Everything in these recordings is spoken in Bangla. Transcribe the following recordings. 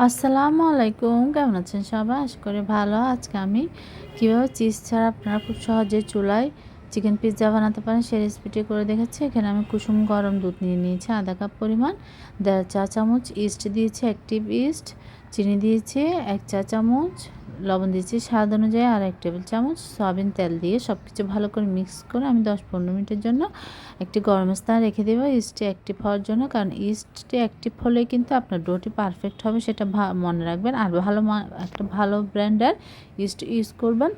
আসসালামু আলাইকুম কেমন আছেন সবাই? আশা করি ভালো। আজকে আমি কীভাবে চিজ ছাড়া আপনারা খুব সহজে চুলায় চিকেন পিৎজা বানাতে পারেন সেই রেসিপিটি করে দেখাচ্ছি। এখানে আমি কুসুম গরম দুধ নিয়ে নিয়েছি, আধা কাপ পরিমাণ। দেড় চা চামচ ইস্ট দিয়েছি অ্যাক্টিভ ইস্ট চিনি দিয়েছি, এক চা চামচ লবণ দিয়েছি, স্বাদ অনুযায়ী আর এক টেবিল চামচ সয়াবিন তেল দিয়ে সব কিছু ভালো করে মিক্স করে আমি দশ পনেরো মিনিটের জন্য একটি গরম স্থান রেখে দেবো ইস্টটি অ্যাক্টিভ হওয়ার জন্য। কারণ ইস্টটি অ্যাক্টিভ হলে কিন্তু আপনার ডোটি পারফেক্ট হবে, সেটা মনে রাখবেন। আর ভালো একটা ভালো ব্র্যান্ডের ইস্ট ইউজ করবেন।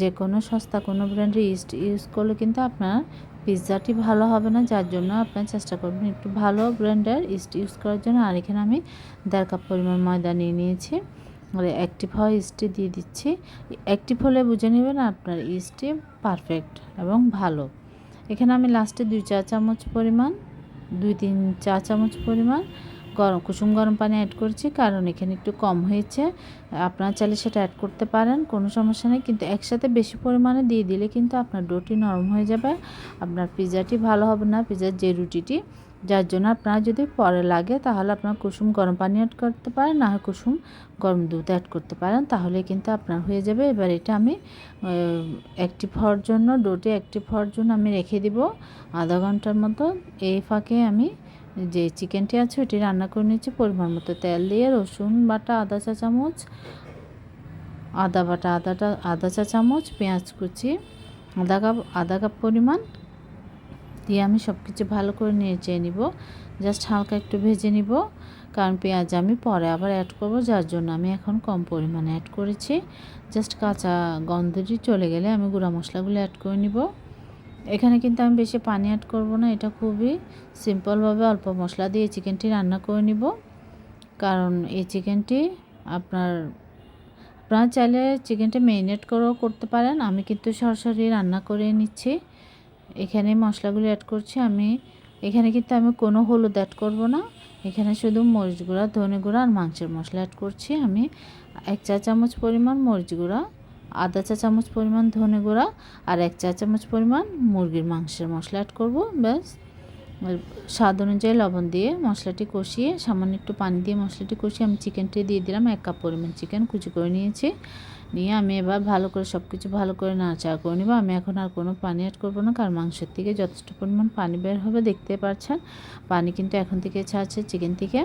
যে কোনো সস্তা কোনো ব্র্যান্ডের ইস্ট ইউজ করলে কিন্তু আপনার পিৎজাটি ভালো হবে না। যার জন্য আপনার চেষ্টা করবেন একটু ভালো ব্র্যান্ডের ইস্ট ইউজ করার জন্য। আর এখানে আমি দেড় কাপ পরিমাণ ময়দা নিয়ে নিয়েছি। আর অ্যাক্টিভ হওয়া ইস্টটি দিয়ে দিচ্ছি। অ্যাক্টিভ হলে বুঝে নেবেন আপনার ইস্টটি পারফেক্ট এবং ভালো। এখানে আমি লাস্টে দুই চা চামচ পরিমাণ, দুই, তিন চা চামচ পরিমাণ গরম, কুসুম গরম পানি অ্যাড করছি। কারণ এখানে একটু কম হয়েছে। আপনারা চাইলে সেটা অ্যাড করতে পারেন, কোনো সমস্যা নেই। কিন্তু একসাথে বেশি পরিমাণে দিয়ে দিলে কিন্তু আপনার ডোটি নরম হয়ে যাবে। আপনার পিৎজাটি ভালো হবে না পিৎজার যে রুটিটি। যার জন্য আপনারা যদি পরে লাগে, তাহলে আপনার কুসুম গরম পানি অ্যাড করতে পারেন, না হয় কুসুম গরম দুধ অ্যাড করতে পারেন, তাহলে কিন্তু আপনার হয়ে যাবে। এবার এটা আমি অ্যাক্টিভ হওয়ার জন্য ডোটি অ্যাক্টিভ হওয়ার জন্য আমি রেখে দিব। আধা ঘণ্টার মতো এই ফাঁকে আমি যে চিকেনটি আছে ওটি রান্না করে নিচ্ছি পরিমাণ মতো তেল দিয়ে রসুন বাটা, আদা চা চামচ, আদা বাটা, আদাটা, আদা চা চামচ, পেঁয়াজ কুচি, আধা কাপ আধা কাপ পরিমাণ দিয়ে আমি সব কিছু ভালো করে নিয়ে চেয়ে নিব। জাস্ট হালকা একটু ভেজে নিব। কারণ পেঁয়াজ আমি পরে আবার অ্যাড করব, যার জন্য আমি এখন কম পরিমাণে অ্যাড করেছি। জাস্ট কাঁচা গন্ধটি চলে গেলে আমি গুঁড়া মশলাগুলো অ্যাড করে নিব। এখানে কিন্তু আমি বেশি পানি অ্যাড করব না, এটা খুবই সিম্পলভাবে অল্প মশলা দিয়ে চিকেনটি রান্না করে নিব। কারণ এই চিকেনটি আপনার, আপনারা চাইলে চিকেনটা মেরিনেট করেও করতে পারেন। আমি কিন্তু সরাসরি রান্না করে নিচ্ছি। এখানে মশলাগুলো অ্যাড করছি আমি। এখানে কিন্তু আমি কোনো হলুদ অ্যাড করব না। এখানে শুধু মরিচ গুঁড়া, ধনে গুঁড়া আর মাংসের মশলা অ্যাড করছি আমি। এক চা চামচ পরিমাণ মরিচ গুঁড়া, আধা চা চামচ পরিমাণ ধনে গুঁড়া আর এক চা চামচ পরিমাণ মুরগির মাংসের মশলা অ্যাড করব, ব্যাস। স্বাদ অনুযায়ী লবণ দিয়ে মশলাটি কষিয়ে সামান্য একটু পানি দিয়ে মশলাটি কষিয়ে আমি চিকেনটি দিয়ে দিলাম এক কাপ পরিমাণ চিকেন, কুচি করে নিয়েছি। নিয়ে আমি এবার ভালো করে সব কিছু ভালো করে নাড়াচাড়া করে নেব। আমি এখন আর কোনো পানি অ্যাড করব না, কারণ মাংসের থেকে যথেষ্ট পরিমাণ পানি বের হবে, দেখতে পাচ্ছেন? পানি কিন্তু এখন থেকে ছাড়ছে চিকেন থেকে।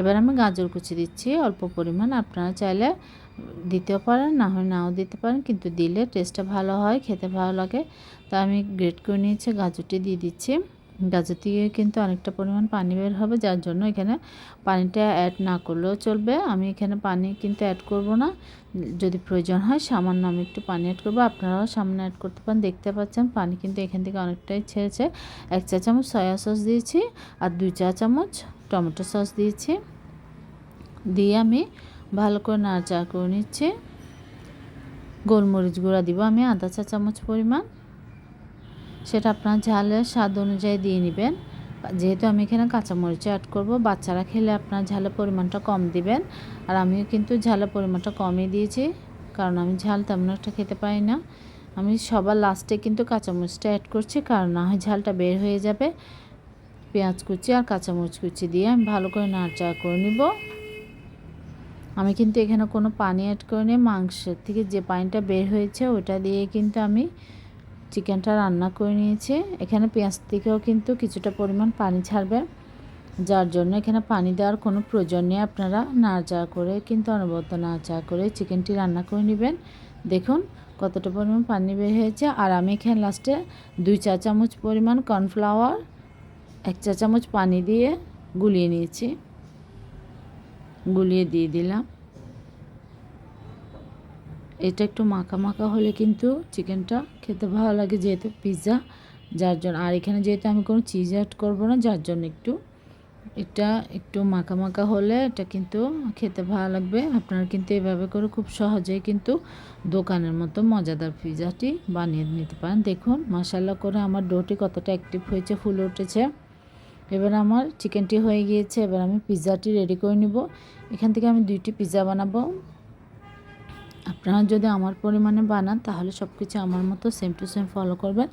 এবার আমি গাজর কুচি দিচ্ছি, অল্প পরিমাণ। আপনারা চাইলে দিতেও পারেন, না হয় নাও দিতে পারেন, কিন্তু দিলে টেস্টটা ভালো হয়, খেতে ভালো লাগে। তা আমি গ্রেট করে নিয়েছি, গাজরটি দিয়ে দিচ্ছি। গাজর থেকে কিন্তু অনেকটা পরিমাণ পানি বের হবে, যার জন্য এখানে পানিটা অ্যাড না করলেও চলবে। আমি এখানে পানি কিন্তু অ্যাড করব না। যদি প্রয়োজন হয় সামান্য আমি একটু পানি অ্যাড করব। আপনারাও সামান্য অ্যাড করতে পারেন। দেখতে পাচ্ছেন পানি কিন্তু এখান থেকে অনেকটাই ছেড়েছে। এক চা চামচ সয়া সস দিয়েছি আর দুই চা চামচ টমেটো সস দিয়েছি। দিয়ে আমি ভালো করে নাড়াচাড়া করে নিচ্ছি। গোলমরিচ গুঁড়া দিব আমি আধা চা চামচ পরিমাণ। সেটা আপনার ঝালের স্বাদ অনুযায়ী দিয়ে নেবেন। যেহেতু আমি এখানে কাঁচামরিচ অ্যাড করব, বাচ্চারা খেলে আপনার ঝালের পরিমাণটা কম দিবেন। আর আমিও কিন্তু ঝালের পরিমাণটা কমই দিয়েছি, কারণ আমি ঝাল তেমন একটা খেতে পারি না। আমি সবার লাস্টে কিন্তু কাঁচামরিচটা অ্যাড করছি, কারণ না হয় ঝালটা বের হয়ে যাবে। পেঁয়াজ কুচি আর কাঁচামরিচ কুচি দিয়ে আমি ভালো করে নাড়াচাড়া করে নিব। আমি কিন্তু এখানে কোনো পানি অ্যাড করিনি, মাংসের থেকে যে পানিটা বের হয়েছে ওটা দিয়ে কিন্তু আমি চিকেনটা রান্না করে নিয়েছি। এখানে পেঁয়াজ থেকেও কিন্তু কিছুটা পরিমাণ পানি ছাড়বে। যার জন্য এখানে পানি দেওয়ার কোনো প্রয়োজন নেই। আপনারা নাড়াচাড়া করে কিন্তু অনবরত নাড়াচাড়া করে চিকেনটি রান্না করে নেবেন। দেখুন কতটা পরিমাণ পানি বের হয়েছে। আর আমি এখানে লাস্টে দুই চা চামচ পরিমাণ কর্নফ্লাওয়ার এক চা চামচ পানি দিয়ে গুলিয়ে নিয়েছি। গুলিয়ে দিয়ে দিলাম। এটা একটু মাখা মাখা হলে কিন্তু চিকেনটা খেতে ভালো লাগে যেহেতু পিৎজা যার জন্য আর এখানে যেহেতু আমি কোনো চিজ অ্যাড করব না, যার জন্য একটু, এটা একটু মাখা মাখা হলে এটা কিন্তু খেতে ভালো লাগবে। আপনারা কিন্তু এভাবে করে খুব সহজেই কিন্তু দোকানের মতো মজাদার পিৎজাটি বানিয়ে নিতে পারেন। দেখুন মশালা করে আমার ডোটি কতটা অ্যাক্টিভ হয়েছে, ফুলে উঠেছে। এবার আমার চিকেনটি হয়ে গিয়েছে, এবার আমি পিৎজাটি রেডি করে নিব। এখান থেকে আমি দুইটি পিৎজা বানাবো। আপনারা যদি আমার পরিমাণে বানান, তাহলে সব কিছু আমার মতো সেম টু সেম ফলো করবেন।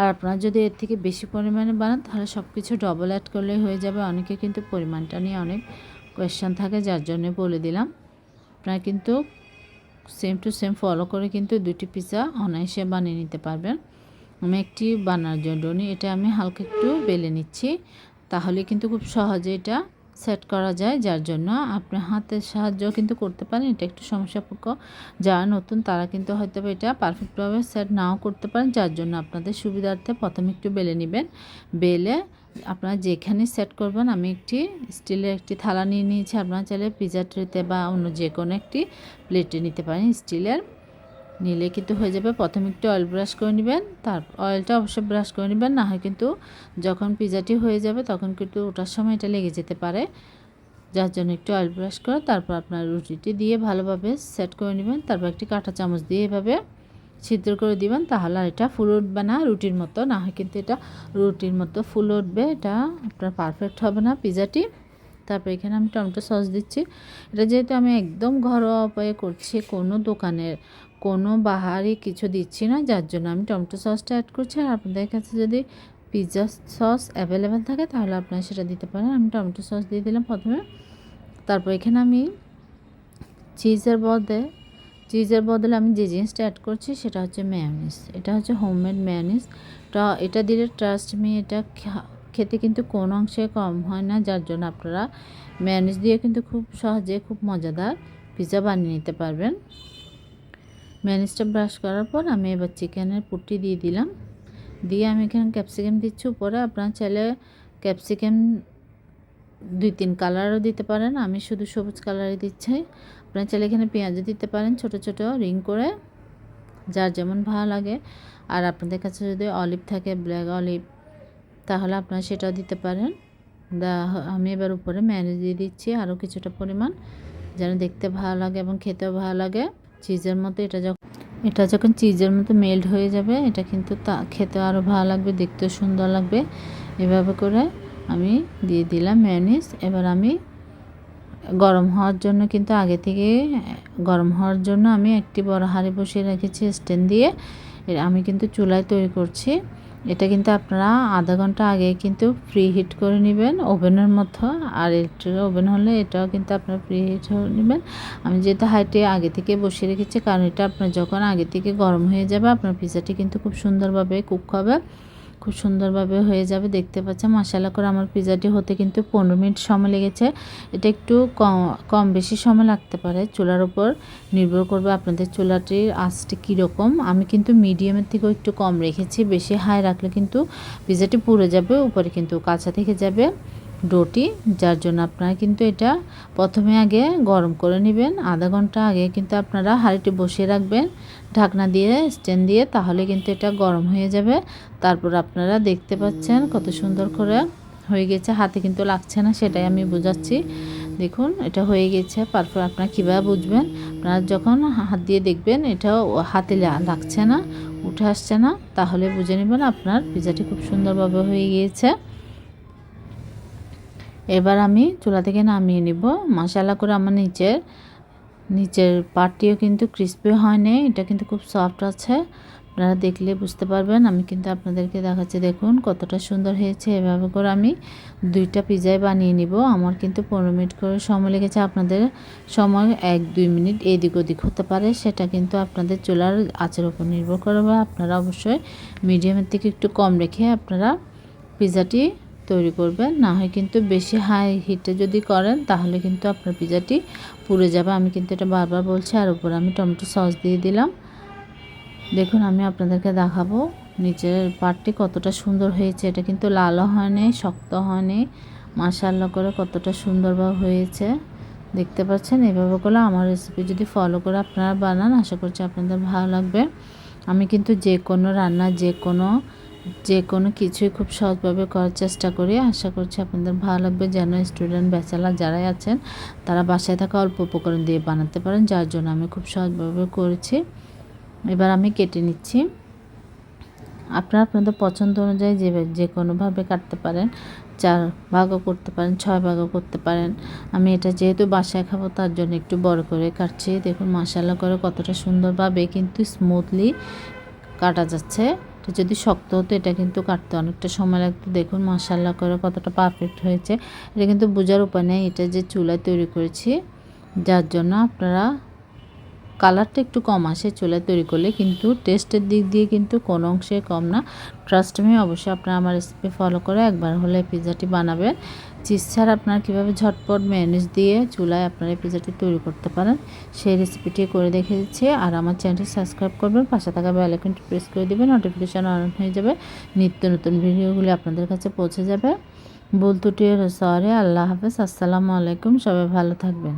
আর আপনারা যদি এর থেকে বেশি পরিমাণে বানান, তাহলে সব কিছু ডবল অ্যাড করলেই হয়ে যাবে। অনেকে কিন্তু পরিমাণটা নিয়ে অনেক কোয়েশ্চেন থাকে, যার জন্য বলে দিলাম। আপনারা কিন্তু সেম টু সেম ফলো করে কিন্তু দুটি পিজা অনায়াসে বানিয়ে নিতে পারবেন। আমি একটি বানার জন্য এটা আমি হালকা একটু বেলে নিচ্ছি। তাহলে কিন্তু খুব সহজে এটা সেট করা যায়, যার জন্য আপনি হাতের সাহায্য কিন্তু করতে পারেন। এটা একটু সমস্যাপূর্ণ যারা নতুন, তারা কিন্তু হয়তো এটা পারফেক্টভাবে সেট নাও করতে পারেন, যার জন্য আপনাদের সুবিধার্থে প্রথমে একটু বেলে নেবেন। বেলে আপনারা যেখানে সেট করবেন, আমি একটি স্টিলের একটি থালা নিয়ে নিয়েছি। আপনারা চাইলে পিজা ট্রেতে বা অন্য যে কোনো একটি প্লেটে নিতে পারেন স্টিলের। নিলে কিন্তু হয়ে যাবে। প্রথমে একটু অয়েল ব্রাশ করে নেবেন, তার অয়েলটা অবশ্যই ব্রাশ করে নেবেন, না হয় কিন্তু যখন পিজাটি হয়ে যাবে তখন কিন্তু ওটার সময় এটা লেগে যেতে পারে। যার জন্য একটু অয়েল ব্রাশ করে তারপর আপনার রুটিটি দিয়ে ভালোভাবে সেট করে নেবেন। তারপর একটি কাঁটা চামচ দিয়ে এভাবে ছিদ্র করে দিবেন, তাহলে আর এটা ফুল উঠবে না রুটির মতো। না হয় কিন্তু এটা রুটির মতো ফুল উঠবে, এটা আপনার পারফেক্ট হবে না পিজাটি। তারপর এখানে আমি টমেটো সস দিচ্ছি। এটা যেহেতু আমি একদম ঘরোয়া উপায়ে করছি কোনো দোকানের কোনো বাহারি কিছু দিচ্ছি না, যার জন্য আমি টমেটো সসটা অ্যাড করছি। আর আপনাদের কাছে যদি পিৎজা সস অ্যাভেলেবেল থাকে, তাহলে আপনারা সেটা দিতে পারেন। আমি টমেটো সস দিয়ে দিলাম প্রথমে। তারপর এখানে আমি চিজের বদলে চিজের বদলে আমি যে জিনিসটা অ্যাড করছি, সেটা হচ্ছে ম্যায়োনিজ এটা হচ্ছে হোমমেড ম্যায়োনিজ তা এটা দিলে ট্রাস্ট মি এটা খেতে কিন্তু কোনো অংশে কম হয় না, যার জন্য আপনারা ম্যায়োনিজ দিয়ে কিন্তু খুব সহজে, খুব মজাদার পিৎজা বানিয়ে নিতে পারবেন। ম্যানিজটা ব্রাশ করার পর আমি এবার চিকেনের পুটি দিয়ে দিলাম। দিয়ে আমি এখানে ক্যাপসিকাম দিচ্ছি উপরে। আপনারা চাইলে ক্যাপসিকাম দুই তিন কালারও দিতে পারেন। আমি শুধু সবুজ কালারই দিচ্ছি। আপনারা চাইলে এখানে পেঁয়াজও দিতে পারেন ছোট ছোট রিং করে, যার যেমন ভালো লাগে। আর আপনাদের কাছে যদি অলিভ থাকে, ব্ল্যাক অলিভ, তাহলে আপনারা সেটাও দিতে পারেন। দা, আমি এবার উপরে ম্যানেজ দিয়ে দিচ্ছি আরও কিছুটা পরিমাণ, যেন দেখতে ভালো লাগে এবং খেতেও ভালো লাগে। চিজের মতো, এটা যখন এটা যখন চিজের মতো মেল্ট হয়ে যাবে, এটা কিন্তু তা, খেতে আরও ভালো লাগবে, দেখতেও সুন্দর লাগবে। এভাবে করে আমি দিয়ে দিলাম ম্যানিস এবার আমি গরম হওয়ার জন্য কিন্তু আগে থেকে, গরম হওয়ার জন্য আমি একটি বড় হাঁড়ি বসিয়ে রেখেছি স্ট্যান্ড দিয়ে। আমি কিন্তু চুলায় তৈরি করছি। এটা কিন্তু আপনারা আধা ঘণ্টা আগে কিন্তু ফ্রি হিট করে নেবেন ওভেনের মতো আর একটু ওভেন হলে এটাও কিন্তু আপনারা ফ্রি হিট নেবেন। আমি যেহেতু হাইটে আগে থেকে বসিয়ে রেখেছি, কারণ এটা আপনার যখন আগে থেকে গরম হয়ে যাবে, আপনার পিজাটি কিন্তু খুব সুন্দরভাবে কুক হবে। খুব সুন্দরভাবে হয়ে যাবে, দেখতে পাচ্ছেন মশালা করে আমার পিজাটি হতে কিন্তু পনেরো মিনিট সময় লেগেছে। এটা একটু কম বেশি সময় লাগতে পারে। চুলার উপর নির্ভর করবে আপনাদের চুলাটির আঁচটি কীরকম। আমি কিন্তু মিডিয়ামের থেকেও একটু কম রেখেছি। বেশি হাই রাখলে কিন্তু পিজাটি পুড়ে যাবে, উপরে কিন্তু কাঁচা থেকে যাবে ডোটি যার জন্য আপনারা কিন্তু এটা প্রথমে আগে গরম করে নেবেন। আধা ঘণ্টা আগে কিন্তু আপনারা হাঁড়িটি বসিয়ে রাখবেন। ঢাকনা দিয়ে, স্ট্যান্ড দিয়ে, তাহলে কিন্তু এটা গরম হয়ে যাবে। তারপর আপনারা দেখতে পাচ্ছেন কত সুন্দর করে হয়ে গেছে। হাতে কিন্তু লাগছে না, সেটাই আমি বোঝাচ্ছি। দেখুন, এটা হয়ে গেছে। তারপর আপনারা কীভাবে বুঝবেন? আপনারা যখন হাত দিয়ে দেখবেন, এটাও হাতে লাগছে না, উঠে আসছে না, তাহলে বুঝে নেবেন আপনার পিজাটি খুব সুন্দরভাবে হয়ে গিয়েছে। এবার আমি চুলা থেকে নামিয়ে নিব। মশালা করে আমার নিচের নিচের পাটটিও কিন্তু ক্রিস্পি হয়নি, এটা কিন্তু খুব সফট আছে। আপনারা দেখলে বুঝতে পারবেন, আমি কিন্তু আপনাদেরকে দেখাচ্ছি, দেখুন কতটা সুন্দর হয়েছে। এভাবে করে আমি দুইটা পিজাই বানিয়ে নিব। আমার কিন্তু পনেরো মিনিট করে সময় লেগেছে, আপনাদের সময় এক দুই মিনিট এদিক ওদিক হতে পারে, সেটা কিন্তু আপনাদের চুলার আচের উপর নির্ভর করবে। আপনারা অবশ্যই মিডিয়ামের থেকে একটু কম রেখে আপনারা পিজাটি তৈরি করবেন। না হয় কিন্তু বেশি হাই হিটে যদি করেন, তাহলে কিন্তু আপনার পিজাটি পুড়ে যাবে। আমি কিন্তু এটা বারবার বলছি, আর উপরে আমি টমেটো সস দিয়ে দিলাম। দেখুন, আমি আপনাদেরকে দেখাবো নিচের পাটটি কতটা সুন্দর হয়েছে। এটা কিন্তু লালও হয়নি শক্ত হয়নি। মাসাল্লা করে কতটা সুন্দরভাবে হয়েছে। দেখতে পাচ্ছেন, এভাবে করে আমার রেসিপি যদি ফলো করে আপনারা বানান, আশা করছি আপনাদের ভালো লাগবে। আমি কিন্তু যে কোনো রান্না, যে কোনো যে কোনো কিছুই খুব সহজভাবে করার চেষ্টা করি। আশা করছি আপনাদের ভালো লাগবে যেন স্টুডেন্ট ব্যাচেলার যারাই আছেন, তারা বাসায় থাকা অল্প উপকরণ দিয়ে বানাতে পারেন, যার জন্য আমি খুব সহজভাবে করেছি। এবার আমি কেটে নিচ্ছি। আপনারা আপনাদের পছন্দ অনুযায়ী যে যে কোনোভাবে কাটতে পারেন, চার ভাগও করতে পারেন, ছয় ভাগও করতে পারেন। আমি এটা যেহেতু বাসায় খাব, তার জন্য একটু বড় করে কাটছি। দেখুন মশালা করে কতটা সুন্দরভাবে কিন্তু স্মুথলি কাটা যাচ্ছে। এটা যদি শক্ত হতো, এটা কিন্তু কাটতে অনেকটা সময় লাগতো। দেখুন মশাল্লা করে কতটা পারফেক্ট হয়েছে। এটা কিন্তু বোঝার উপায় নেই, এটা যে চুলায় তৈরি করেছি, যার জন্য আপনারা কালারটা একটু কম আসে চুলায় তৈরি করলে, কিন্তু টেস্টের দিক দিয়ে কিন্তু কোনো অংশে কম না। ট্রাস্ট মি অবশ্যই আপনারা আমার রেসিপি ফলো করে একবার হলে পিৎজাটি বানাবেন। চিজ ছাড়া আপনারা কীভাবে ঝটপট ম্যানেজ দিয়ে চুলায় আপনারা এই পিজাটি তৈরি করতে পারেন, সেই রেসিপিটি করে দেখে দিচ্ছি। আর আমার চ্যানেলটি সাবস্ক্রাইব করবেন, পাশে থাকা বেল আইকনটি প্রেস করে দেবেন নোটিফিকেশান অন হয়ে যাবে, নিত্য নতুন ভিডিওগুলি আপনাদের কাছে পৌঁছে যাবে। বলতুটি সরে আল্লাহ হাফেজ, আসসালামু আলাইকুম, সবাই ভালো থাকবেন।